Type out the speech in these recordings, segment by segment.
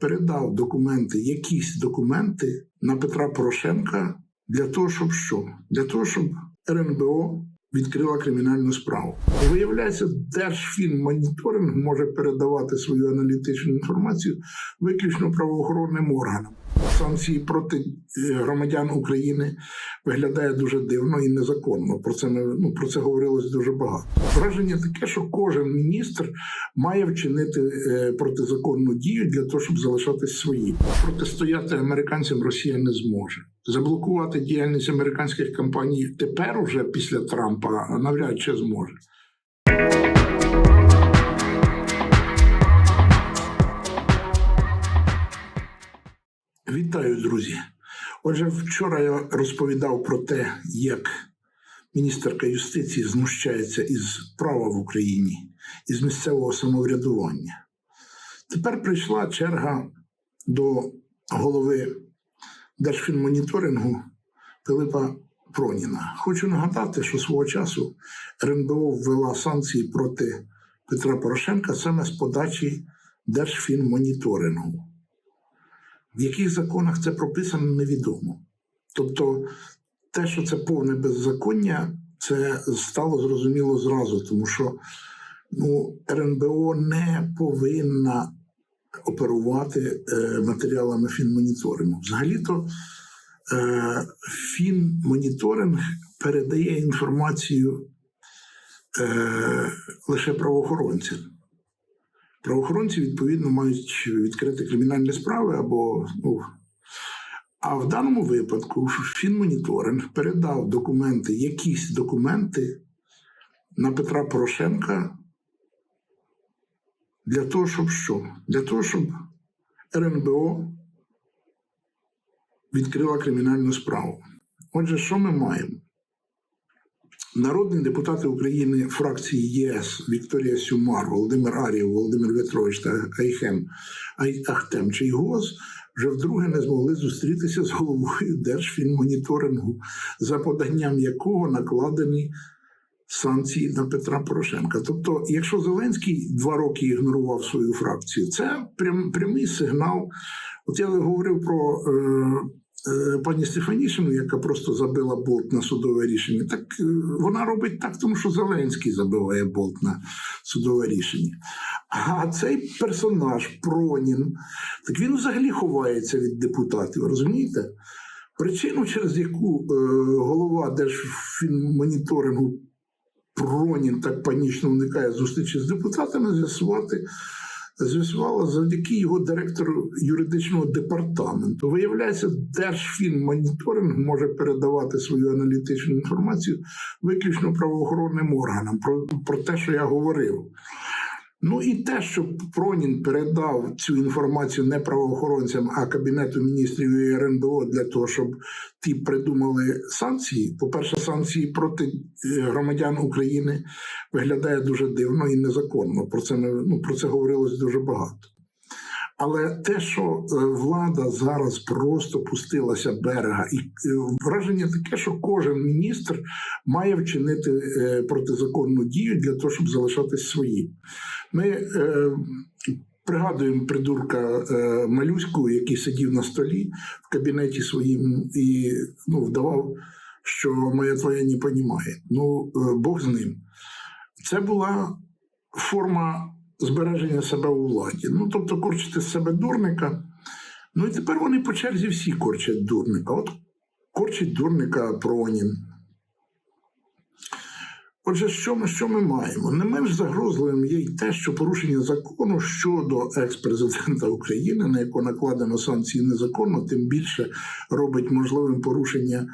передав документи, якісь документи на Петра Порошенка для того, щоб що? Для того, щоб РНБО відкрила кримінальну справу. Виявляється, Держфінмоніторинг може передавати свою аналітичну інформацію виключно правоохоронним органам. Санкції проти е, громадян України виглядає дуже дивно і незаконно. Про це ми ну про це говорилось дуже багато. Враження таке, що кожен міністр має вчинити е, протизаконну дію для того, щоб залишатись своїм. Протистояти американцям Росія не зможе. Заблокувати діяльність американських компаній тепер, уже після Трампа, навряд чи зможе. Вітаю, друзі. Отже, вчора я розповідав про те, як міністерка юстиції знущається із права в Україні, із місцевого самоврядування. Тепер прийшла черга до голови Держфінмоніторингу Пилипа Проніна. Хочу нагадати, що свого часу РНБО ввела санкції проти Петра Порошенка саме з подачі Держфінмоніторингу. В яких законах це прописано, невідомо. Тобто, те, що це повне беззаконня, це стало зрозуміло зразу, тому що ну, РНБО не повинна оперувати е, матеріалами фінмоніторингу. Взагалі-то е, фінмоніторинг передає інформацію е, лише правоохоронцям. Правоохоронці, відповідно, мають відкрити кримінальні справи або. ну, А в даному випадку фінмоніторинг передав документи, якісь документи на Петра Порошенка для того, щоб що? Для того, щоб РНБО відкрила кримінальну справу. Отже, що ми маємо? Народні депутати України фракції ЄС Вікторія Сюмар, Володимир Арів, Володимир В'ятрович та Айхем Ай- Ахтем Чайгоз вже вдруге не змогли зустрітися з головою Держфінмоніторингу, за поданням якого накладені санкції на Петра Порошенка. Тобто, якщо Зеленський два роки ігнорував свою фракцію, це прям, прямий сигнал. От я говорив про. Е, Пані Стефанішину, яка просто забила болт на судове рішення, так е, вона робить так, тому що Зеленський забиває болт на судове рішення. А цей персонаж Пронін, так він взагалі ховається від депутатів, розумієте? Причину, через яку е, голова Держфінмоніторингу Пронін так панічно уникає зустрічі з депутатами, з'ясувати з'ясувала завдяки його директору юридичного департаменту. Виявляється, Держфінмоніторинг може передавати свою аналітичну інформацію виключно правоохоронним органам про, про те, що я говорив. Ну і те, що Пронін передав цю інформацію не правоохоронцям, а Кабінету міністрів і РНБО для того, щоб ті придумали санкції. По-перше, санкції проти е, громадян України виглядає дуже дивно і незаконно. Про це ну, про це говорилось дуже багато. Але те, що е, влада зараз просто пустилася берега, і е, враження таке, що кожен міністр має вчинити е, протизаконну дію для того, щоб залишатись своїм. Ми пригадуємо придурка Малюську, який сидів на столі в кабінеті своїм і ну, вдавав, що моя твоя не понімає. Ну, Бог з ним. Це була форма збереження себе у владі. Ну, тобто, корчити з себе дурника. Ну і тепер вони по черзі всі корчать дурника. От корчить дурника Пронін. Отже, що ми, що ми маємо? Не менш загрозливим є й те, що порушення закону щодо екс-президента України, на якого накладено санкції незаконно, тим більше робить можливим порушення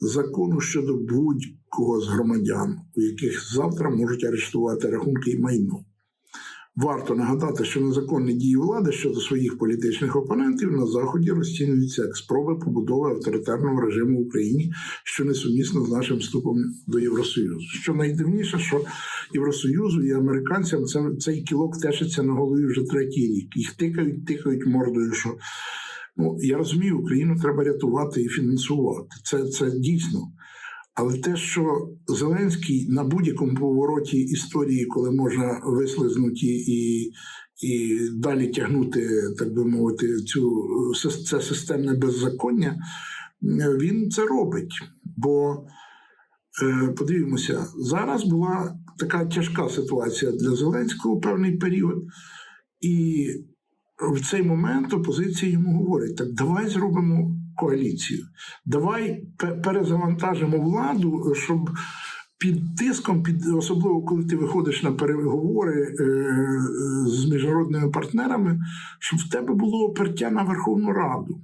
закону щодо будь-кого з громадян, у яких завтра можуть арештувати рахунки і майно. Варто нагадати, що незаконні дії влади щодо своїх політичних опонентів на заході розцінюються як спроби побудови авторитарного режиму в Україні, що несумісно з нашим вступом до Євросоюзу. Що найдивніше, що Євросоюзу і американцям це, цей кілок тешиться на голові вже третій рік. Їх тикають, тикають мордою. що Ну, я розумію, Україну треба рятувати і фінансувати. Це, це дійсно. Але те, що Зеленський на будь-якому повороті історії, коли можна вислизнути і, і далі тягнути, так би мовити, цю це системне беззаконня, е, він це робить. Бо е, подивімося, зараз була така тяжка ситуація для Зеленського у певний період, і в цей момент опозиція йому говорить: так давай зробимо коаліцію, давай перезавантажимо владу, щоб. Під тиском, під особливо коли ти виходиш на переговори е, з міжнародними партнерами, щоб в тебе було опертя на Верховну Раду.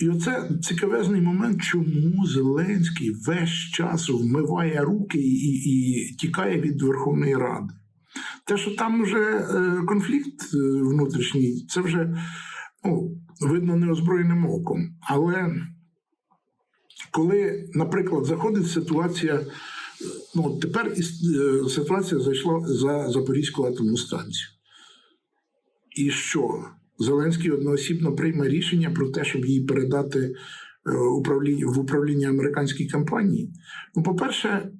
І оце цікавезний момент, чому Зеленський весь час вмиває руки і, і тікає від Верховної Ради. Те, що там вже е, конфлікт е, внутрішній, це вже ну, видно неозброєним оком. Але коли, наприклад, заходить ситуація, ну тепер е, ситуація зайшла за Запорізьку атомну станцію. І що? Зеленський одноосібно прийме рішення про те, щоб її передати е, в управління американській компанії. Ну, по-перше, е,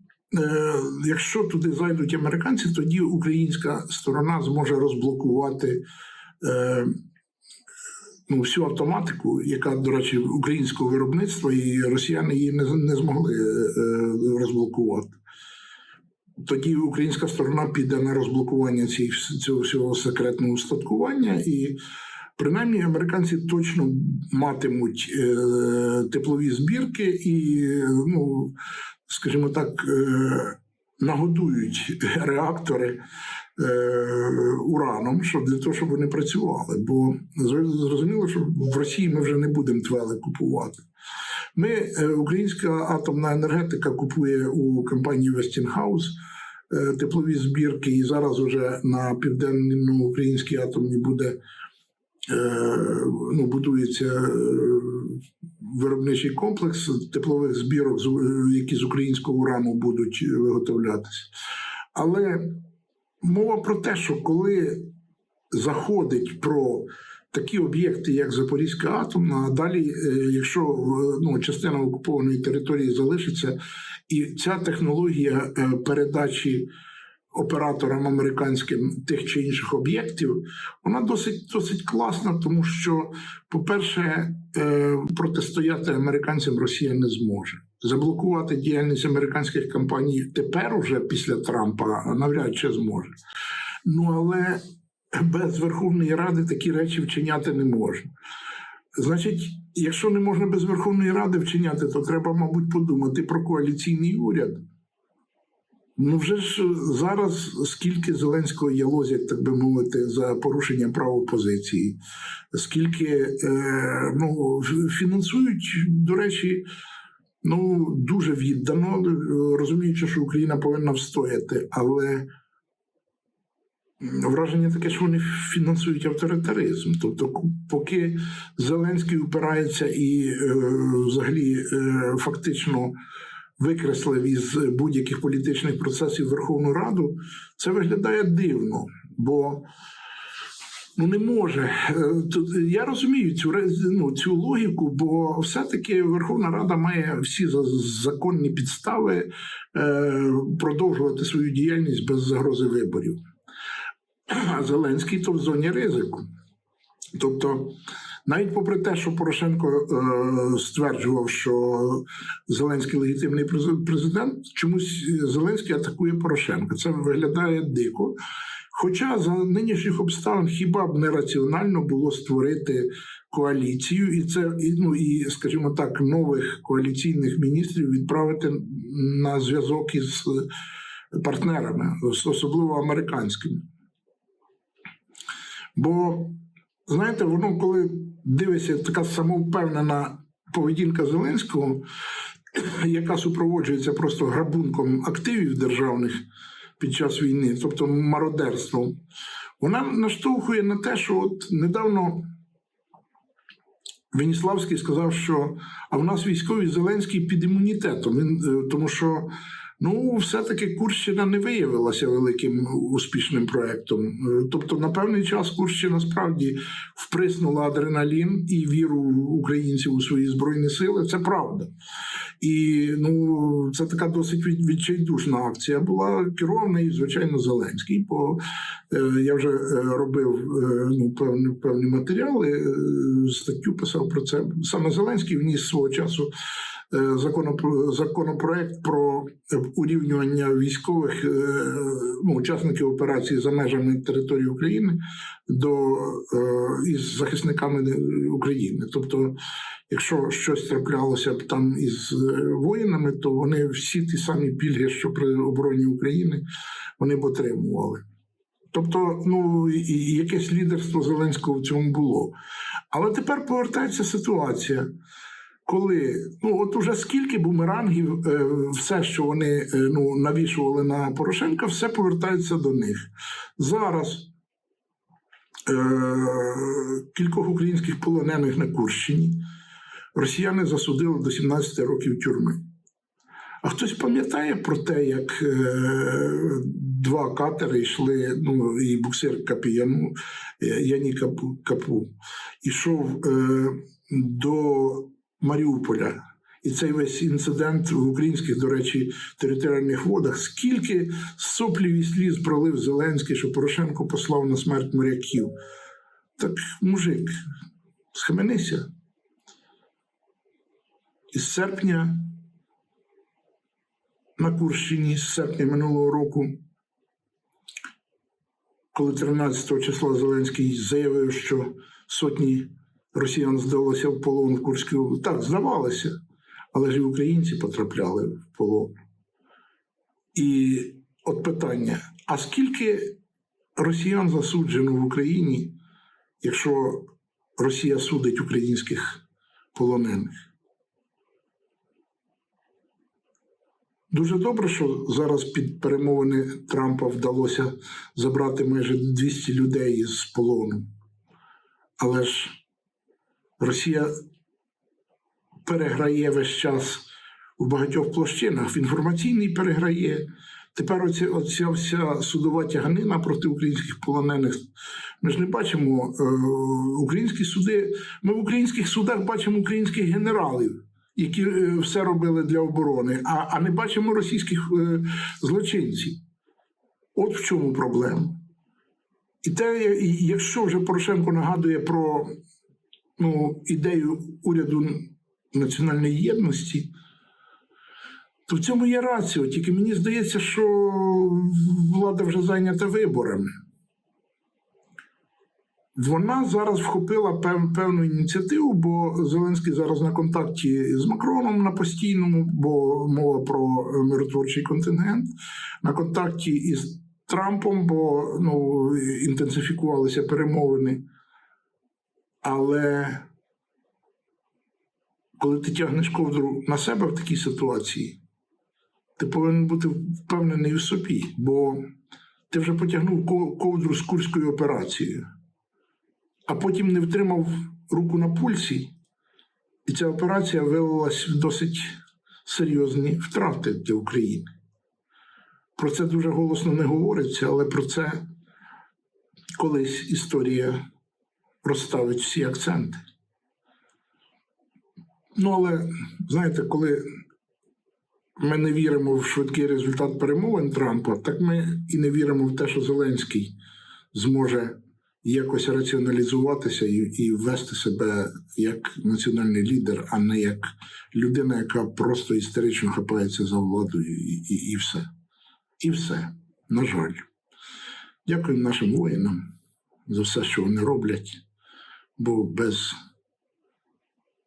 якщо туди зайдуть американці, тоді українська сторона зможе розблокувати ну, всю автоматику, яка, до речі, українського виробництва, і росіяни її не, не змогли е, розблокувати. Тоді українська сторона піде на розблокування цього всього секретного устаткування, і принаймні американці точно матимуть е, теплові збірки і, ну, скажімо так, е, нагодують реактори е, ураном, щоб для того, щоб вони працювали. Бо зрозуміло, що в Росії ми вже не будемо твели купувати. Ми, е, українська атомна енергетика купує у компанії Westinghouse е, теплові збірки, і зараз уже на південно-українській атомній буде е, ну, будується е, виробничий комплекс теплових збірок, е, які з українського урану будуть виготовлятися. Але мова про те, що коли заходить про такі об'єкти, як Запорізька атомна, а далі, е, якщо е, ну, частина окупованої території залишиться, і ця технологія е, передачі операторам американським тих чи інших об'єктів, вона досить досить класна, тому що, по-перше, протистояти американцям Росія не зможе. Заблокувати діяльність американських компаній тепер, уже після Трампа, навряд чи зможе. Ну але без Верховної Ради такі речі вчиняти не можна. Значить, якщо не можна без Верховної Ради вчиняти, то треба, мабуть, подумати про коаліційний уряд. Ну, вже ж зараз скільки Зеленського ялозять, так би мовити, за порушення прав опозиції, скільки е, ну, фінансують, до речі, ну, дуже віддано, розуміючи, що Україна повинна встояти, але враження таке, що вони фінансують авторитаризм. Тобто, поки Зеленський упирається і е, взагалі е, фактично викреслив із будь-яких політичних процесів Верховну Раду, це виглядає дивно, бо. Ну, не може. Е, тут Я розумію цю ну, цю логіку, бо все-таки Верховна Рада має всі за- законні підстави е, продовжувати свою діяльність без загрози виборів. А Зеленський то в зоні ризику. Тобто, навіть попри те, що Порошенко е, стверджував, що Зеленський легітимний президент, чомусь Зеленський атакує Порошенка. Це виглядає дико. Хоча за нинішніх обставин хіба б не раціонально було створити коаліцію, і це і, ну і, скажімо так, нових коаліційних міністрів відправити на зв'язок із партнерами, особливо американськими. Бо, знаєте, воно коли дивишся, така самовпевнена поведінка Зеленського, яка супроводжується просто грабунком активів державних під час війни, тобто мародерством, вона наштовхує на те, що от недавно Веніславський сказав, що а в нас військовий Зеленський під імунітетом. Він, е, тому що ну, все-таки Курщина не виявилася великим успішним проєктом. Е, Тобто, на певний час Курщина справді вприснула адреналін і віру українців у свої збройні сили. Це правда. І ну, це така досить від- відчайдушна акція була керована і, звичайно, Зеленський. Бо е, я вже е, робив е, ну, певні, певні матеріали, статтю писав про це. Саме Зеленський вніс свого часу законопроект про е, урівнювання військових е, ну, учасників операції за межами території України до е, із захисниками України. Тобто, якщо щось траплялося б там із е, воїнами, то вони всі ті самі пільги, що при обороні України, вони б отримували. Тобто, ну якесь лідерство Зеленського в цьому було. Але тепер повертається ситуація, коли ну от уже скільки бумерангів, е, все, що вони е, ну, навішували на Порошенка, все повертається до них. Зараз е, кількох українських полонених на Курщині росіяни засудили до 17 років тюрми. А хтось пам'ятає про те, як е, два катери йшли, ну і буксир Капіяну, е, Яні Капу, Капу, ішов е, до Маріуполя. І цей весь інцидент в українських, до речі, територіальних водах. Скільки соплів і сліз пролив Зеленський, що Порошенко послав на смерть моряків. Так, мужик, схаменися. Із серпня на Курщині, з серпня минулого року, коли 13 числа Зеленський заявив, що сотні росіян здалося в полон в Курській області. Так, здавалося, але ж і українці потрапляли в полон. І от питання: а скільки росіян засуджено в Україні, якщо Росія судить українських полонених? Дуже добре, що зараз під перемовини Трампа вдалося забрати майже 200 людей з полону. Але ж Росія переграє весь час в багатьох площинах. В інформаційній переграє. Тепер оця, оця вся судова тяганина проти українських полонених. Ми ж не бачимо е, українські суди. Ми в українських судах бачимо українських генералів, які е, все робили для оборони, а, а не бачимо російських е, злочинців. От в чому проблема. І те, якщо вже Порошенко нагадує про ну, ідею уряду національної єдності, то в цьому є раціо. Тільки мені здається, що влада вже зайнята виборами. Вона зараз вхопила пев, певну ініціативу, бо Зеленський зараз на контакті з Макроном на постійному, бо мова про миротворчий контингент, на контакті із Трампом, бо ну, інтенсифікувалися перемовини. Але коли ти тягнеш ковдру на себе в такій ситуації, ти повинен бути впевнений в собі, бо ти вже потягнув ковдру з курською операцією, а потім не втримав руку на пульсі, і ця операція вилилась в досить серйозні втрати для України. Про це дуже голосно не говориться, але про це колись історія розставить всі акценти. Ну, але знаєте, коли ми не віримо в швидкий результат перемовин Трампа, так ми і не віримо в те, що Зеленський зможе якось раціоналізуватися і, і вести себе як національний лідер, а не як людина, яка просто істерично хапається за владу і, і, і все. І все. На жаль. Дякую нашим воїнам за все, що вони роблять, бо без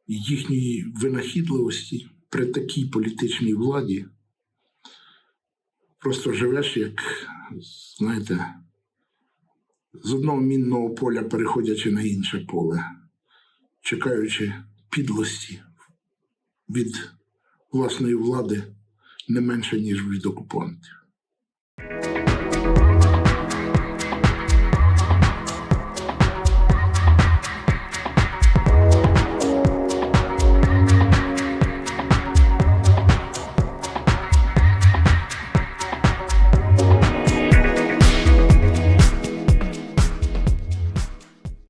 їхньої винахідливості при такій політичній владі просто живеш, як, знаєте, з одного мінного поля переходячи на інше поле, чекаючи підлості від власної влади не менше, ніж від окупантів.